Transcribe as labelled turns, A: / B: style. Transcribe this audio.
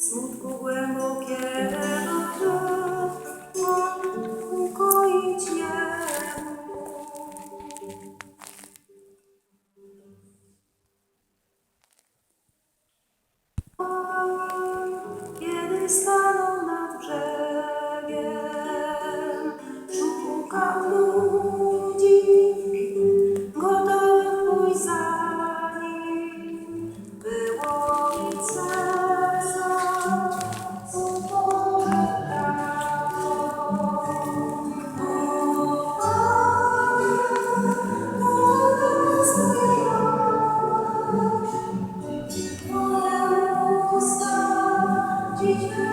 A: smutku głębokiego On ukoić jemu. Kiedy stanął nad brzegiem, szukał ludzi, gotowych pójść. Było you.